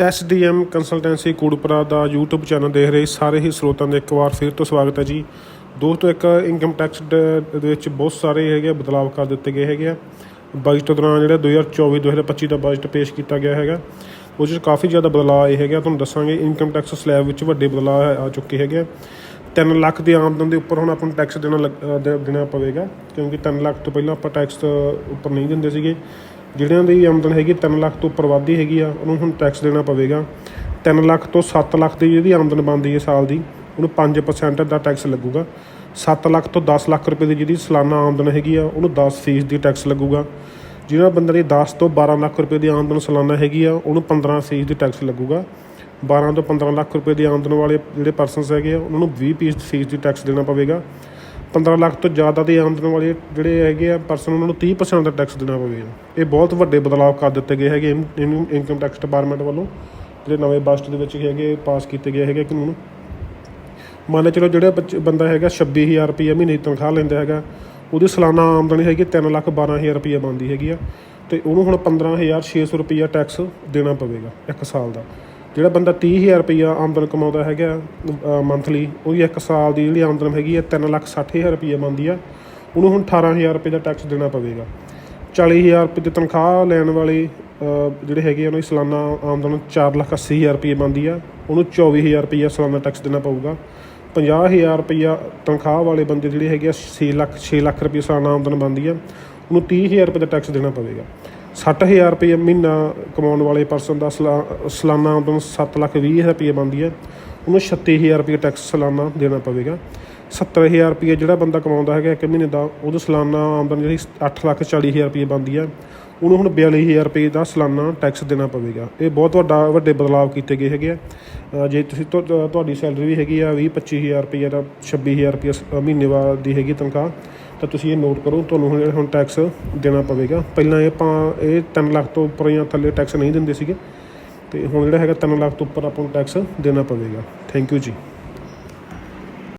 SDM consultancy Kodpura ਦਾ YouTube channel ਦੇਖ ਰਹੇ ਸਾਰੇ ਹੀ ਸਰੋਤਾਂ ਦਾ ਇੱਕ ਵਾਰ ਫਿਰ ਤੋਂ ਸਵਾਗਤ ਹੈ ਜੀ। ਦੋਸਤੋ, ਇੱਕ ਇਨਕਮ ਟੈਕਸ ਦੇ ਵਿੱਚ ਬਹੁਤ ਸਾਰੇ ਹੈਗੇ ਆ ਬਦਲਾਅ ਕਰ ਦਿੱਤੇ ਗਏ ਹੈਗੇ ਆ। ਬਜਟ ਦੌਰਾਨ ਜਿਹੜਾ 2024 2025 ਦਾ ਬਜਟ ਪੇਸ਼ ਕੀਤਾ ਗਿਆ ਹੈਗਾ। ਉਹ 'ਚ ਕਾਫੀ ਜ਼ਿਆਦਾ ਬਦਲਾਅ ਆਏ ਹੈਗੇ ਆ। ਤੁਹਾਨੂੰ ਦੱਸਾਂਗੇ ਇਨਕਮ ਟੈਕਸ ਸਲੈਬ ਵਿੱਚ ਵੱਡੇ ਬਦਲਾਅ ਆ ਚੁੱਕੇ ਹੈਗੇ ਆ। 3 ਲੱਖ ਦੀ ਆਮਦਨ ਦੇ ਉੱਪਰ ਹੁਣ ਆਪਾਂ ਨੂੰ ਟੈਕਸ ਦੇਣਾ ਲੱਗ- ਦੇਣਾ ਪਵੇਗਾ। ਕਿਉਂਕਿ 3 ਲੱਖ ਤੋਂ ਪਹਿਲਾਂ ਆਪਾਂ ਟੈਕਸ ਉੱਪਰ ਨਹੀਂ ਦਿੰਦੇ ਸੀਗੇ। ਜਿਹੜਿਆਂ ਦੀ ਆਮਦਨ ਹੈਗੀ 3 ਲੱਖ ਤੋਂ ਉੱਪਰ ਵੱਧਦੀ ਹੈਗੀ ਆ, ਉਹਨੂੰ ਹੁਣ ਟੈਕਸ ਦੇਣਾ ਪਵੇਗਾ। 3 ਲੱਖ ਤੋਂ 7 ਲੱਖ ਦੀ ਜਿਹਦੀ ਆਮਦਨ ਬਣਦੀ ਹੈ ਸਾਲ ਦੀ, ਉਹਨੂੰ 5% ਦਾ ਟੈਕਸ ਲੱਗੂਗਾ। 7 ਲੱਖ ਤੋਂ 10 ਲੱਖ ਰੁਪਏ ਦੀ ਜਿਹਦੀ ਸਾਲਾਨਾ ਆਮਦਨ ਹੈਗੀ ਆ, ਉਹਨੂੰ 10% ਦੀ ਟੈਕਸ ਲੱਗੂਗਾ। ਜਿਹੜਾ ਬੰਦੇ ਦੀ 10 ਤੋਂ 12 ਲੱਖ ਰੁਪਏ ਦੀ ਆਮਦਨ ਸਾਲਾਨਾ ਹੈਗੀ ਆ, ਉਹਨੂੰ 15% ਦੀ ਟੈਕਸ ਲੱਗੂਗਾ। 12 ਤੋਂ 15 ਲੱਖ ਰੁਪਏ ਦੀ ਆਮਦਨ ਵਾਲੇ ਜਿਹੜੇ ਪਰਸਨਸ ਹੈਗੇ ਆ, ਉਹਨਾਂ ਨੂੰ 20% ਫੀਸ ਦੀ ਟੈਕਸ ਦੇਣਾ ਪਵੇਗਾ। 15 ਲੱਖ ਤੋਂ ਜ਼ਿਆਦਾ ਦੀ ਆਮਦਨ ਵਾਲੇ ਜਿਹੜੇ ਹੈਗੇ ਆ ਪਰਸਨ ਉਹਨਾਂ ਨੂੰ 30% ਦਾ ਟੈਕਸ ਦੇਣਾ ਪਵੇਗਾ ਇਹ ਬਹੁਤ ਵੱਡੇ ਬਦਲਾਅ ਕਰ ਦਿੱਤੇ ਗਏ ਹੈਗੇ ਇਨਕਮ ਟੈਕਸ ਡਿਪਾਰਟਮੈਂਟ ਵੱਲੋਂ। ਜਿਹੜੇ ਨਵੇਂ ਬਜਟ ਦੇ ਵਿੱਚ ਹੈਗੇ ਪਾਸ ਕੀਤੇ ਗਏ ਹੈਗੇ ਕਾਨੂੰਨ। ਮੰਨ ਚਲੋ ਜਿਹੜਾ ਬੱਚ- ਬੰਦਾ ਹੈਗਾ 26000 ਰੁਪਏ ਮਹੀਨੇ ਦੀ ਤਨਖਾਹ ਲੈਂਦਾ ਹੈਗਾ, ਉਹਦੀ ਸਾਲਾਨਾ ਆਮਦਨ ਹੈਗੀ 3 ਲੱਖ 12000 ਰੁਪਏ ਬਣਦੀ ਹੈਗੀ ਆ। ਤੇ ਉਹਨੂੰ ਹੁਣ 15600 ਰੁਪਏ ਟੈਕਸ ਦੇਣਾ ਪਵੇਗਾ ਇੱਕ ਸਾਲ ਦਾ। ਜਿਹੜਾ ਬੰਦਾ 30000 ਰੁਪਈਆ ਆਮਦਨ ਕਮਾਉਂਦਾ ਹੈਗਾ ਮੰਥਲੀ ਉਹਦੀ ਇੱਕ ਸਾਲ ਦੀ ਜਿਹੜੀ ਆਮਦਨ ਹੈਗੀ ਆ 3 ਲੱਖ 60000 ਰੁਪਏ ਬਣਦੀ ਆ। ਉਹਨੂੰ ਹੁਣ 18000 ਰੁਪਏ ਦਾ ਟੈਕਸ ਦੇਣਾ ਪਵੇਗਾ। 40000 ਰੁਪਏ ਦੀ ਤਨਖਾਹ ਲੈਣ ਵਾਲੇ ਜਿਹੜੇ ਹੈਗੇ ਆ, ਉਹਨਾਂ ਦੀ ਸਾਲਾਨਾ ਆਮਦਨ 4 ਲੱਖ 80000 ਰੁਪਏ ਬਣਦੀ ਆ। ਉਹਨੂੰ 24000 ਰੁਪਏ ਸਾਲਾਨਾ ਟੈਕਸ ਦੇਣਾ ਪਊਗਾ। 50000 ਰੁਪਇਆ ਤਨਖਾਹ ਵਾਲੇ ਬੰਦੇ ਜਿਹੜੇ ਹੈਗੇ ਆ 6 ਲੱਖ 6 ਲੱਖ ਰੁਪਏ ਸਾਲਾਨਾ ਆਮਦਨ ਬਣਦੀ ਆ। ਉਹਨੂੰ 30000 ਰੁਪਏ ਦਾ ਟੈਕਸ ਦੇਣਾ ਪਵੇਗਾ। 60000 ਰੁਪਏ ਮਹੀਨਾ ਕਮਾਉਣ ਵਾਲੇ ਪਰਸਨ ਦਾ ਸਲਾ- ਸਾਲਾਨਾ ਆਮਦਨ 7 ਲੱਖ 20 ਰੁਪਏ ਬਣਦੀ ਹੈ। ਉਹਨੂੰ 36000 ਰੁਪਏ ਟੈਕਸ ਸਾਲਾਨਾ ਦੇਣਾ ਪਵੇਗਾ। 70000 ਰੁਪਏ ਜਿਹੜਾ ਬੰਦਾ ਕਮਾਉਂਦਾ ਹੈਗਾ ਇੱਕ ਮਹੀਨੇ ਦਾ, ਉਹਦੀ ਸਾਲਾਨਾ ਆਮਦਨ ਜਿਹੜੀ 8 ਲੱਖ 40000 ਰੁਪਏ ਬਣਦੀ ਹੈ। ਉਹਨੂੰ ਹੁਣ 42000 ਰੁਪਏ ਦਾ ਸਾਲਾਨਾ ਟੈਕਸ ਦੇਣਾ ਪਵੇਗਾ। ਇਹ ਬਹੁਤ ਵੱਡਾ, ਵੱਡੇ ਬਦਲਾਅ ਕੀਤੇ ਗਏ ਹੈਗੇ ਆ। ਜੇ ਤੁਸੀਂ ਤੁਹਾਡੀ ਸੈਲਰੀ ਵੀ ਹੈਗੀ ਆ 20 25000 ਰੁਪਏ ਦਾ 26000 ਰੁਪਏ ਮਹੀਨੇ ਬਾਅਦ ਦੀ ਹੈਗੀ ਤਨਖਾਹ ਤਾਂ ਤੁਸੀਂ ਇਹ ਨੋਟ ਕਰੋ, ਤੁਹਾਨੂੰ ਹੁਣ ਹੁਣ ਟੈਕਸ ਦੇਣਾ ਪਵੇਗਾ। ਪਹਿਲਾਂ ਇਹ ਆਪਾਂ ਇਹ 3 ਲੱਖ ਤੋਂ ਉੱਪਰ ਜਾਂ ਥੱਲੇ ਟੈਕਸ ਨਹੀਂ ਦਿੰਦੇ ਸੀਗੇ। ਤੇ ਹੁਣ ਜਿਹੜਾ ਹੈਗਾ 3 ਲੱਖ ਤੋਂ ਉੱਪਰ ਆਪਾਂ ਨੂੰ ਟੈਕਸ ਦੇਣਾ ਪਵੇਗਾ। ਥੈਂਕ ਯੂ ਜੀ।